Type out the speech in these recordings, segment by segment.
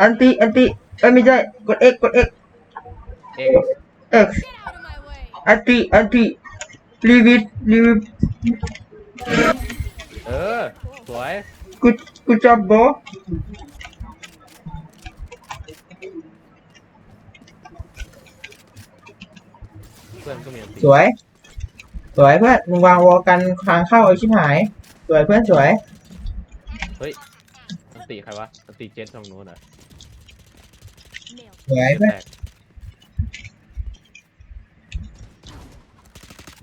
อันติอันติเอ้ยไม่ใช่กด X กด X เอก X Get out of my way. อันติอันติรีวิทรีวิทเออ สวย กูกูจับโบเพื่อนก็มีอันติสวย สวยเพื่อนมึงวางวอลกันทางเข้าไอชิบหาย สวยเพื่อนสวยเฮ้ยอันติใครวะ อันติเจนตรงนู้นอะ Nailed. สวยเพื่อนแตก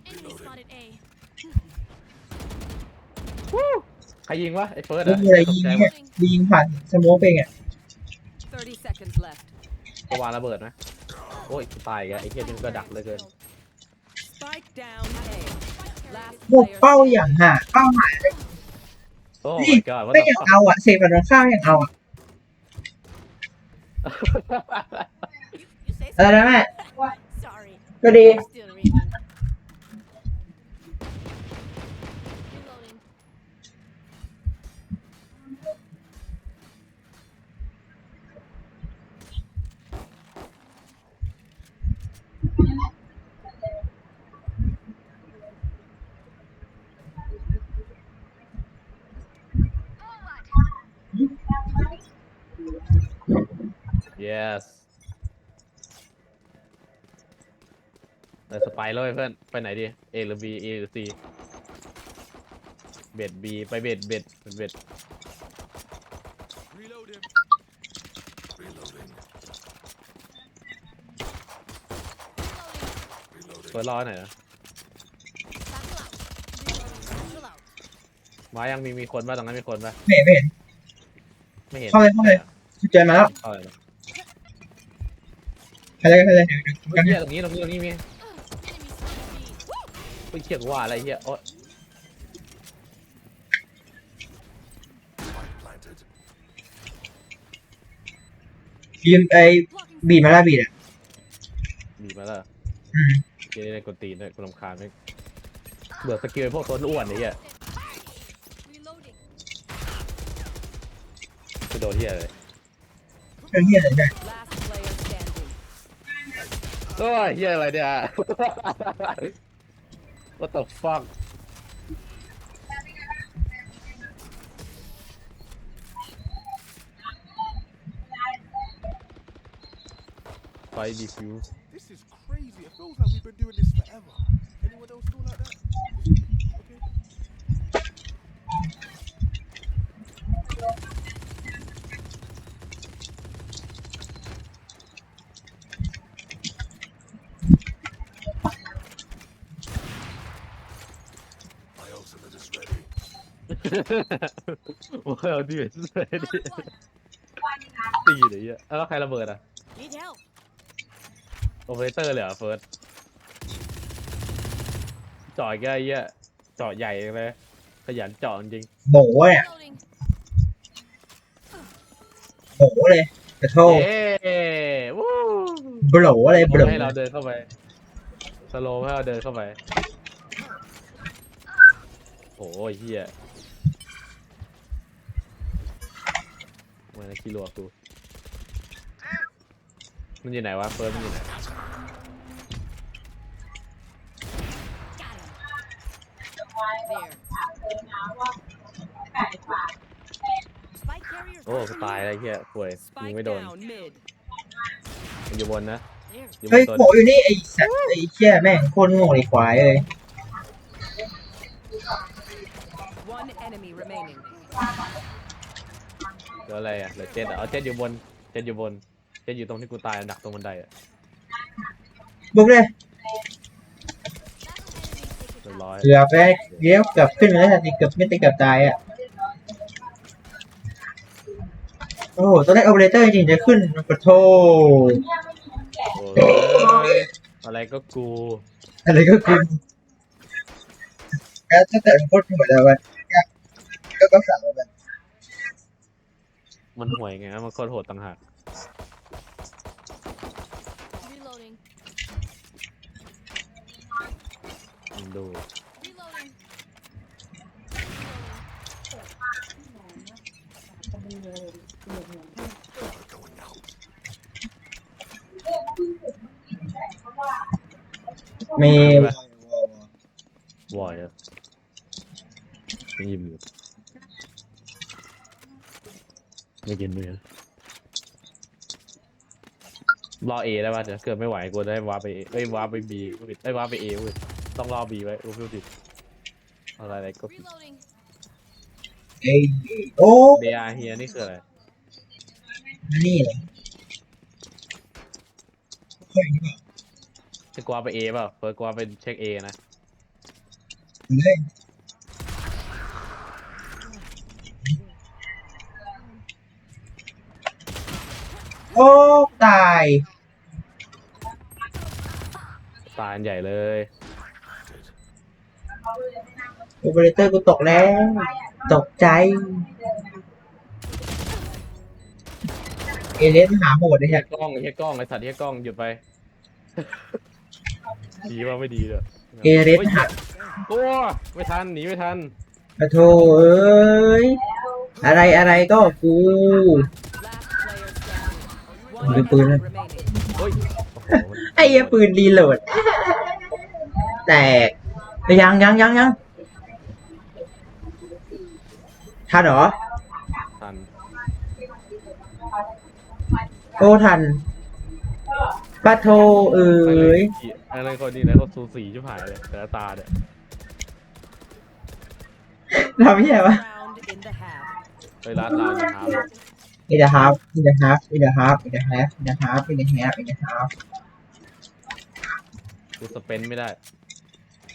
Enemy spotted A. ใครยิงวะไอ้เฟิร์สไม่อะมีอะไรยิงตกใจเนี่ยหมดยิงผ่านสโมกไปไง30 seconds left. จะวางระเบิดไหมโอ้ยตายอีกแล้วไอ้เหี้ยนี่ก็ดักเหลยเกิน Spike down A. Last บุก player เป้าอย่างหาเป้าหายโอ้นี่ my god ว่าไม่อย่างเอาอะเซฟแบบข้าวอย่างเอาอะ You say เออนะแม่ sorry. ก็ดี Still reading. Yes เออสไปเลยเพื่อน ไปไหนดี A หรือ B A หรือ C เบ็ด B ไปเบ็ดเบ็ดเบ็ด Reloading. Reloading. เฟิร์สรอหน่อยนะ Chill out. มายังมีมีคนป่ะตรงนั้นมีคนป่ะ ไม่เห็นไม่เห็นไม่เห็นเข้าเลยเข้าเลยเจอมาแล้ว เข้าเลยนะ ไปเลยไปเลยเดี๋ยเดี๋ยเฮ้กัยนเหี้ยตรงนี้ตรงนี้ตรงนี้มีเฮ้ยเขียกว่าอะไรเหี้ยโอ๊ย Spike planted. ยืมไอ้ Blocking บีดมาแล้วบีดอะมีมาแล้วอืมเกยได้กดตีนด้วยกูรำคาญไม่เบื่อสกิลไอ้พวกต้นอ้วนไอ้เหี้ย Reloading. จะโดนเหี้ยเลยเรื่องเฮียอะไรเนี่ย Last อ้ยเหี้ยอะไรเนี่ย What the fuck ไฟดีฟิว This is crazy. It feels like we've been doing this forever. Anyone else feel like that? ว่าเอาดิเลยดิตีเลยเหี้ยแล้วใครระเบิดอะ Need help. โอเปอเรเตอร์เลยเหรอเฟิร์สเจาะแกไอ้เหี้ยเจาะใหญ่เลยขยันเจาะจริงโบเนี่ย Reloading. โบเลยกระโทษเย้วู้โบโหลอะไรโบโหลให้เราเดินเข้าไปสโลว์ให้เราเดินเข้าไปโอ้ยเฮีย มันขี้รัวกูมันอยู่ไหนวะเฟิร์สมันอยู่ไหน Spike carrier. โอ้กูตายอะไรเฮียป่วยยิง Spike ไม่โดน down mid. มันอยู่บนนะ There. อยู่บเฮ้ยนตัวโบอยู่นี่ไอ้สัตว์ไอ้เชี่ยแม่งโคตรโง่ไอ้ควายเลย One enemy remaining. เดี๋ยวอะไรอะเหลือเจ็ดอะเอาเจ็ดอยู่บนเจ็ดอยู่บนเจ็ดอยู่ตรงที่กูตายดักตรงบันไดอะบุกเลยเรียบร้อยเกือบไปเลี้ยวเกือบขึ้นมาแล้วแต่เกือบไม่ติดเกือบตายอะ โอ้โหตอนแรกโอเปอเรเตอร์จริงๆจะขึ้นกระโทษโอ้ยอะไรก็กูอะไรก็คือแค่ตั้งแต่โคตรหมดแล้ววันก็ก็สั่งแล้ว มันห่วยไงมันโคตรโหดต่างหากดูมี ไม่กินเลยรอเอได้ป่ะเดี๋ยวเกิดไม่ไหวกูได้วาร์ปไป A เอ้ยวาร์ปไปบีกูผิดเอ้ยวาร์ปไปเอเว้ยต้องรอบีไว้กูพูดผิดอะไรอะไรก็ผิด Reloading. เอ้ยโอ้ เบียเฮียนี่คืออะไรนี่เลยเฮ้ยนี่เปล่าจะกวาไปเอเปล่าเฟิร์สกวาไปเช็คเอนะเฮ้ย โอ้ตาย ตาอันใหญ่เลย โอเปอเรเตอร์กูตกแล้ว ตกใจ เอเลสหาโหดเลยเฮีฮะยกล้องเฮียกล้องไอสัตว์เฮียกล้องหยุดไป ดีว่าไม่ดีเลยเอเลสหาโอ้ไม่ทันหนีไม่ทันปะโถเอ้ย อะไรอะไรก็กู Last player standing. One Good ปืน enemy นะ remaining. โอ้ยโอ้โหไอ้เหี้ยปืนรีโหลด แตกยังยังยังยังทันเหรอ ทันโอ้ทันปะโทเอ้ยอะไรคนนี้นะเขาสูสีชิบหายเลยแต่ละตาเนี่ยทำเหี้ยวะ Round in the half. ไปร้านลาวอย่าหาเลย in the half in the half in the half in the half in the half in the half in the half กูสเปนไม่ได้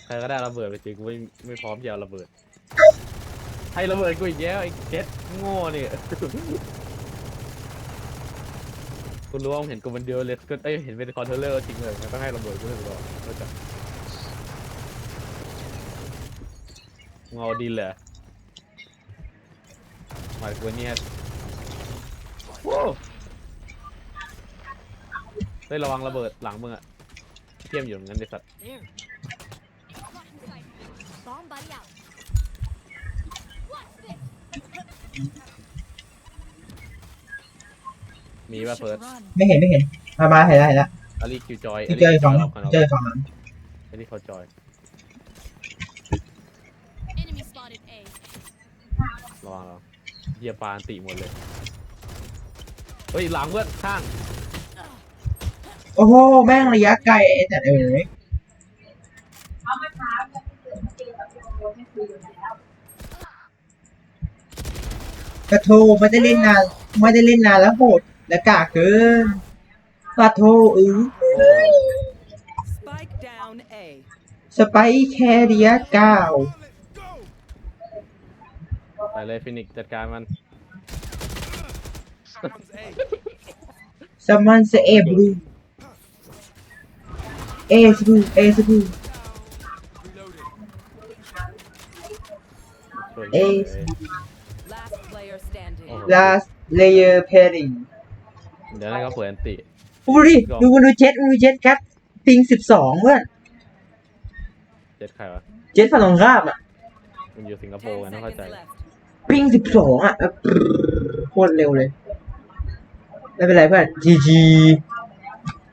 ใครก็ได้ระเบิดไปจริงกูไม่ไม่พร้อมจะเอาระเบิด ให้ระเบิดกูอีกแล้วไอ้เก็ตโง่เนี่ย กูรู้ว่ามึงเห็นกูมันเดียวเลยก็เอ้ยเห็นเป็นคอนเทนเลอร์จริงเลยงั้นต้องให้ระเบิดกูเลยก่อนเข้าใจมึงเอาดินเลยเหรอหมายกูเนี่ย โว้วเฮ้ยระวังระเบิดหลังมึงอะเทียมอยู่งั้นไอ้สัตว์ There. Caught in sight. Bomb buddy out. What's this? มีป่ะเฟิร์ส Run. ไม่เห็นไม่เห็นมามาเห็นแล้วเห็นแล้วอารีคิวจอยที่เจอฝั่งอนั้อนกกันเจอฝั่งนั้นอารีเขาจอย Enemy spotted A. ระวังเราเหยียบปานติหมดเลย เฮ้ยหลังเพื่อนข้างโอ้โห แม่งระยะไกลไอ้แต่เอ้ยกระโทไม่ได้เล่นนานไม่ได้เล่นนานแล้วโหดและกากเกินกระโทเออ Spike down A. สไปค์แคเรียเก้าไปเลยฟินิกซ์จัดการมัน Someone's A. สมันเซเอบลูเอสบูเอสบู Reloading. ช่วยเอ้ยิยงเลย Last player standing. Oh. last layer pairing เดี๋ยวนั่นก็เปิดอันติดูดิดูมันดูเจ็ตมันดูเจ็ตกัดปิงสิบสองเพื่อนเจ็ดใครวะเจ็ตฝั่งตรงข้ามอะมันอยู่สิงคโป Ten ร์กันต้องเข้า seconds ใจ left. ปิงสิบสองอะแบบโคตรเร็วเลย ไม่เป็นไรเพื่อน GG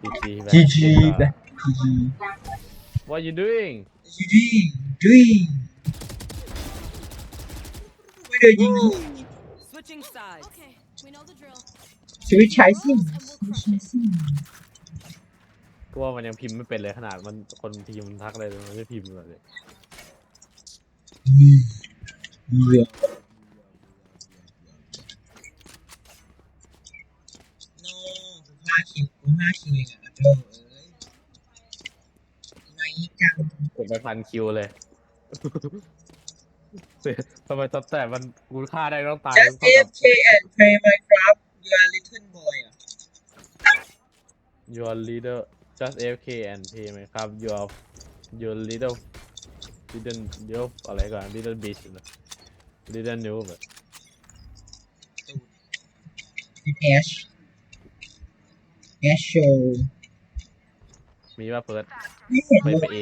จีจี GG แบบ GG What you doing GG doing ไม่ได้ยิง Switching sides. Okay, we know the drill. ชีวิตชายซิ่ง And we'll crush it. กูว่ามันยังพิมพ์ไม่เป็นเลยขนาดมันคนพิมพ์ทักอะไรเลยมันไม่พิมพ์เลยเหี้ยโน่กูห้าคิวกูห้าคิวเองอะโจ้เอ้ยไม่จังกดไปพันคิวเลยทำไมตับแต่มันกูฆ่าได้ต้องตาย Just AFK and play Minecraft you are little boy อะ your leader just AFK and play ไหมครับ your your little little เดี๋ยวอะไรก่อน little bitch นะ little noob อะ Ash Ash Show มีป่ะเฟิร์สไม่เห็นไปเลไปยเอ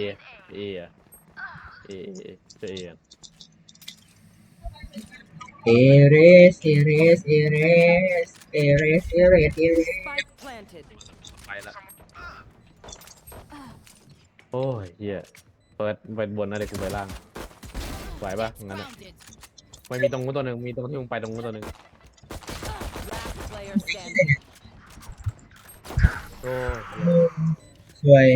เออะเอเอเจอเออะเอเรสเอเรสเอเรสเอเรสเอเรสเอเรส Spike planted. ไปละโอ้ยเฮียเปิดไปบนนะเด็กกูไปล่างไหวปะงั้นอะ Grounded. ไม่มีตรงนู้นตัวหนึ่งมีตรงที่มึงไปตรงนู้นตัวหนึ่ง Last player standing. โอ้ยเหี้ยสวย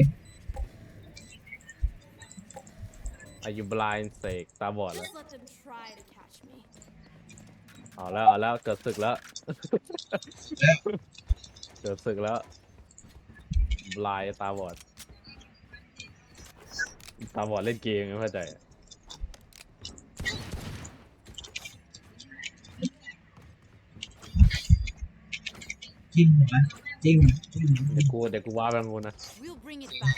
อายุบลายเสกตาบอดแล้ว Just let them try to catch me. เอาแล้วเอาแล้วเกิดศึกแล้ว เกิดศึกแล้วบลายตาบอด ตาบอดเล่นเกมไม่เข้าใจจิ้มหัว จิ้มจิ้มเดี๋ยวกูเดี๋ยวกูว้าไปทางงูนนะ We'll bring it back.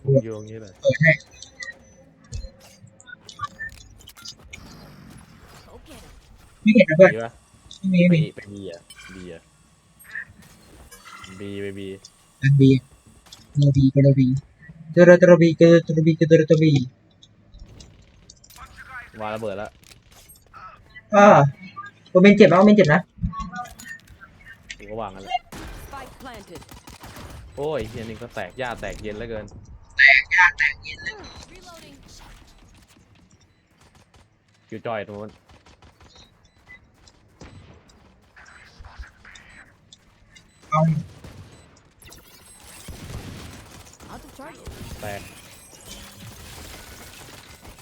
กูอยู่ตรงนี้เลยเปิดให้ Go get him. ไม่เห็นนะเพื่อนดีปะไม่มีไม่บีมีไปบีอะบีอะบีไปบีอันบีโนบีกระบีกระตระบีกระตระบีกระตระบีวางระเบิดแล้วอ่าโอเมนเจ็บนะโอเมนเจ็บนะกูก็วางกันแหละ Spike planted. โอ้ยเฮียนี่ก็แตกหญ้าแตกเย็นเหลือเกิน แตกยากแตกเย็นเลย Reloading. คิวจอยตรงนู้นเอา Out of charges. แตก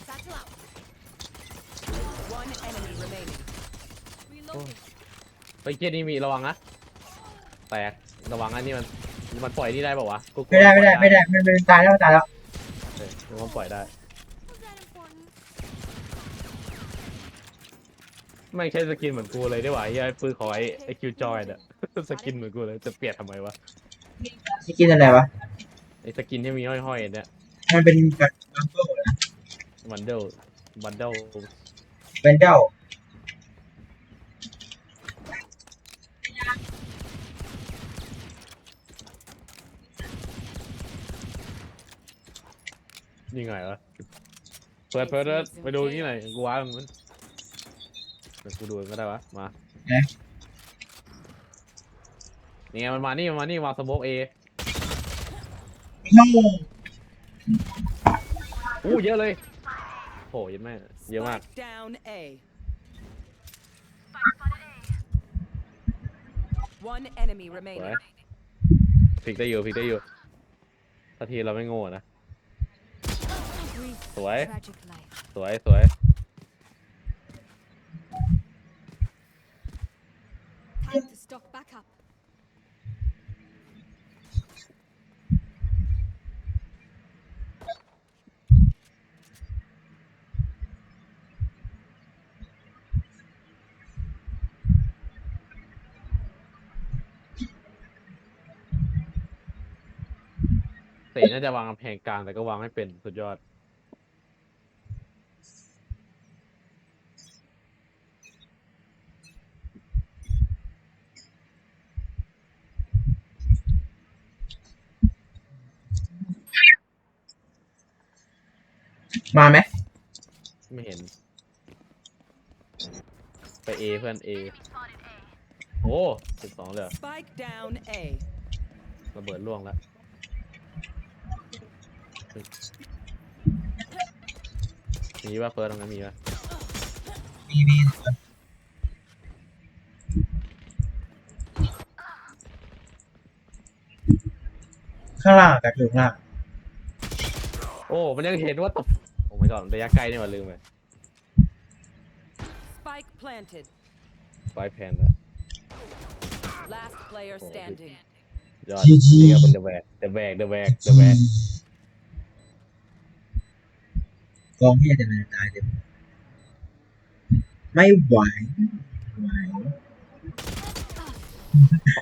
Satchel out. One enemy remaining. Reloading. เฮ้ยเกียนี่มีระวังนะ แตกระวังอันนี้มันมันปล่อยนี่ได้ป่าวะกูกลัวไม่ได้ไม่ได้ปล่ไม่อยได้มันเป็นตายแล้วตายแล้วเออกูว่าปล่อยได้ Was that important? ไม่ใช่สกินเหมือนกูเลยได้หว่าไอ้ปืนของไอ้ไอ้คิวจอยอะสกินเหมือนกูเลยจะเปลี่ยนทำไมวะสกินอะไรวะไอ้สกินที่มีห้อยๆเนี่ยมันเป็นแบบบัมเบิลนะวันเดิลวันเดิลเวนเดล นี่ไงวะเปิดเปิดเปิดไปดูนี่หน่อยกูว้ามันเดี๋ยวกูดูก็ได้วะ มานี่ไงมันมานี่มันมานี่วางสโมกเอโอ้อู้เยอะเลยโหเยอะมากเยอะมาก Spike down A. One enemy สวย remaining. พลิกได้อยู่พลิกได้อยู่ถ้าทีเราไม่โง่นะ Brief, สวย tragic life. สวย สวย Time to stock back up. เตน่าจะวางกำแพงกลางแต่ก็วางไม่เป็นสุดยอด มาไหมไม่เห็น ไปเอเพื่อนเอโอ้สิบสองเลยเหรอ Spike down A. ระเบิดล่วงแล้วมีป่ะเฟิร์สตรงนั้นมีป่ะมีมีข้างล่างกับอยู่ข้างล่างโอ้ มันยังเห็นว่าตบโอ้ไม่ ก่อนระยะใกล้นี่หว่าลืมไป Spike planted. ไฟแพนแล้ว Last player Oh, standing. ยอดนี่ก็เป็นเดอะแบกเดอะแบกเดอะแบกเดอะแบกกองที่จะมันตายเต็มไม่ไหวไหว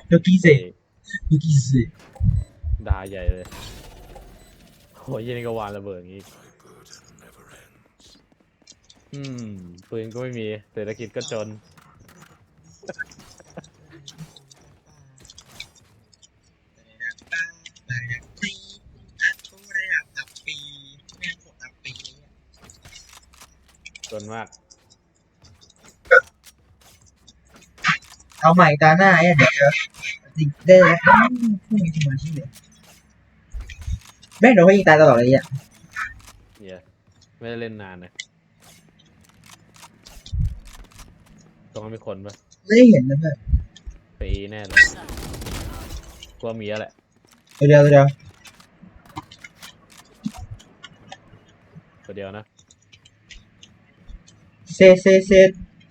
โลกี้เซโลกี้เซดาใหญ่เลยโอ้ยยี่นี่ก็วางระเบิดอย่างงี้ อืมปืนก็ไม่มีเศรษฐกิจก็จนจนมาก เอาใหม่ตาหน้าไอ้เดี๋ยวติดได้แล้วไม่มีสมาธิเลยแม่งโดนเขายิงตายตลอดเลยอะ เหี้ยไม่ได้เล่นนานเลย ตรงนั้นมีคนปะไม่ได้เห็นนะเพื่อนไปแน่เลยกลัวมีแล้วแหละตัวเดียวตัวเดียวตัวเดียวนะเซเซเซ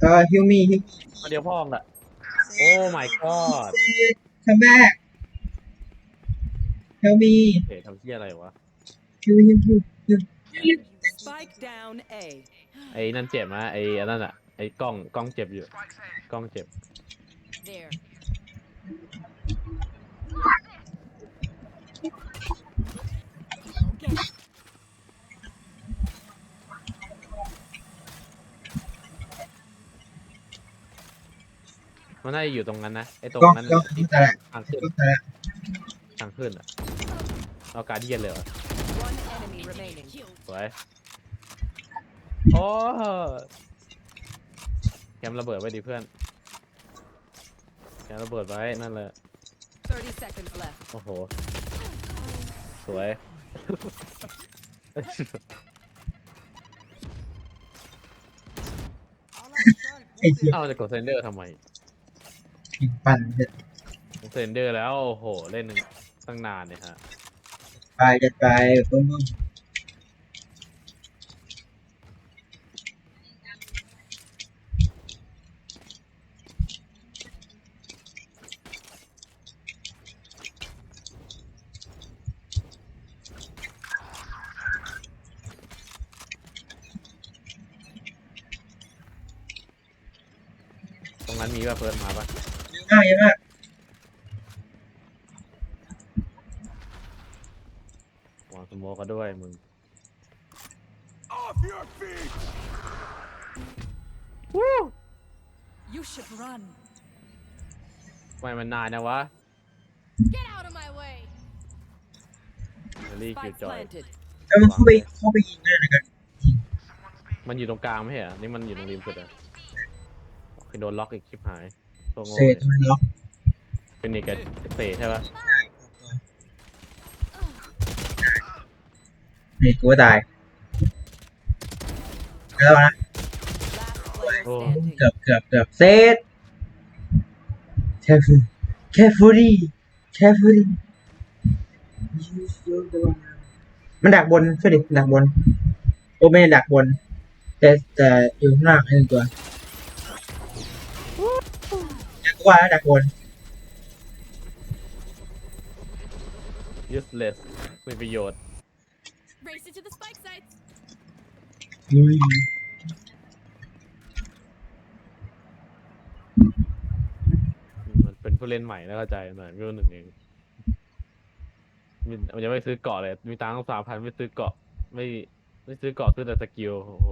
เอ่อฮิวมี่ฮิวตัวเดียวพ่องละโอ้ my god คัมแบ็กฮิวมี่เฮ้ยทำเชี่ยอะไรวะฮิวฮิวฮิว Spike down A. ไอ้นั่นเจ็บนะไอ้อันนั่นอะ ไอ้กล้องกล้องเจ็บอยู่ กล้องเจ็บ There. มันน่าจะอยู่ตรงนั้นนะไอ้ตรงกล้องนั้นกล้องที่ตายละทางขึ้นกล้องตายละทางขึ้นอะเอาการเดียนเลยเหรอ One enemy remaining. Killed. สวยโอ้ แคมระเบิดไว้ดิเพื่อนแคมระเบิดไว้นั่นแหละ30 seconds left. โอ้โห สวย ไอ้เหี้ยเอาจะกดเซนเดอร์ทำไมยิงปั่นเด็ดเซนเดอร์แล้ว โอ้โห เล่นตั้งนานเนี่ยฮะไปจัดไปบึ้มบึ้ม นั้นมีป่ะเฟิร์นมาป่ะง่ายมากวางสโมกก็ด้วยมึง Off your feet! You should run. ทำไมมันนานนะวะ Get out of my way. รีคิว Spike จอย planted. แล้วมันเข้าไปเข้าไปยิงได้เลยกันมันอยู่ตรงกลางไม่ใช่เหรอนี่มันอยู่ตรงริมสุดอะ คือโดนล็อกอีกคลิปหายตัวโง่เศษมันล็อกเป็นอีกกับเตะใช่ป่ะนี่กูก็ตายแล้วนะ Last player Oh. standing. เกือบเกือบเกือบเซต careful carefully carefully มันดักบนช่วยดิดักบน โอ้ไม่ได้ดักบน แต่แต่อยู่ข้างล่างไอ้หนึ่งตัวดั กว่าแล้วดักบน useless ไม่ประโยชน์ Race into the spike sites. ลุยมันเป็นผู้เล่นใหม่แล้วเข้าใจหน่อยไม่รู้หนึ่งเองมีมันยังไม่ซื้อเกาะเลย มีตังค์สามพันไม่ซื้อเกาะ ไม่ไม่ซื้อเกาะซื้อแต่สกิลโอ้โห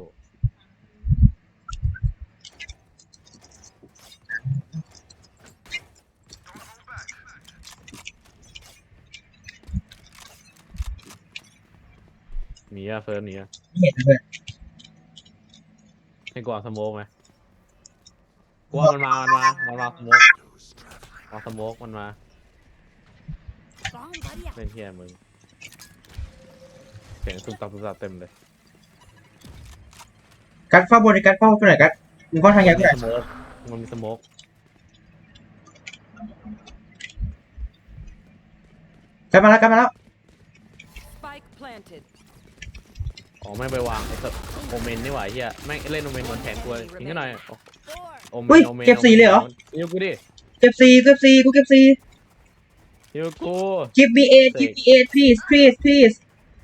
นีอะเฟิร์นหนีอะไม่เห็นนะเพื่อนให้กวางสโมกไหมกวางมันมา มันมา มันมาสโมกมาสโมกมันมา Bomb buddy out. เล่นเฮียมึง เสียงตุ้มตับตุ้มตับเต็มเลยกัดเฝ้าบนดิกัดเฝ้าไปไหนกัดมึงเข้าทางยาวไปไหนสโมกมันมีสโมกกัดมาแล้วกัดมาแล้ว Spike planted. อ๋อแม่งไปวางไอ้สโอเมนนี่หว่าไอ้เฮียแม่งเล่นโอเมนเหมือนแขนกูเลยทิ้งให้หน่อย Four. โอเมอุ้ยนโอเมนเก็บสีเลยเหรอ ยิวกูดิเก็บซีเก็บซีกูเก็บซี ยิวกู give me eight give me eight please please please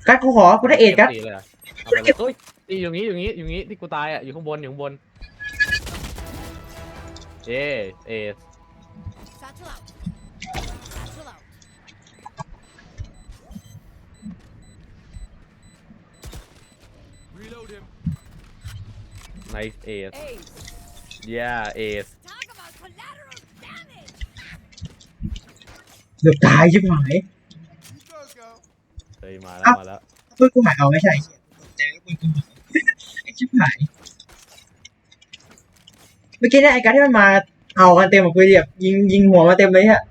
กัดกูขอกูได้เอ็ดกัดก็บสีเลยเหรอเอาไปเลยเฮ้ยตีอยู่งี้อยู่งี้อยู่งี้ที่กูตายอะอยู่ข้างบนอยู่ข้างบนเย้เอส Satchel out. ไนส์เอส Ace. ย่าเอส Talk about collateral damage. เกือบตายชิบหาย You go, go. เคยมาแล้วมาแล้วเพื่อนกูหายเอาไม่ใช่แต่ก็ปืนกูหายไอ้ชิบหายเมื่อกี้เนี่ยไอ้การดที่มันมาเอากันเต็มกับกูแบบยิงยิงหัวมาเต็มเลยฮะ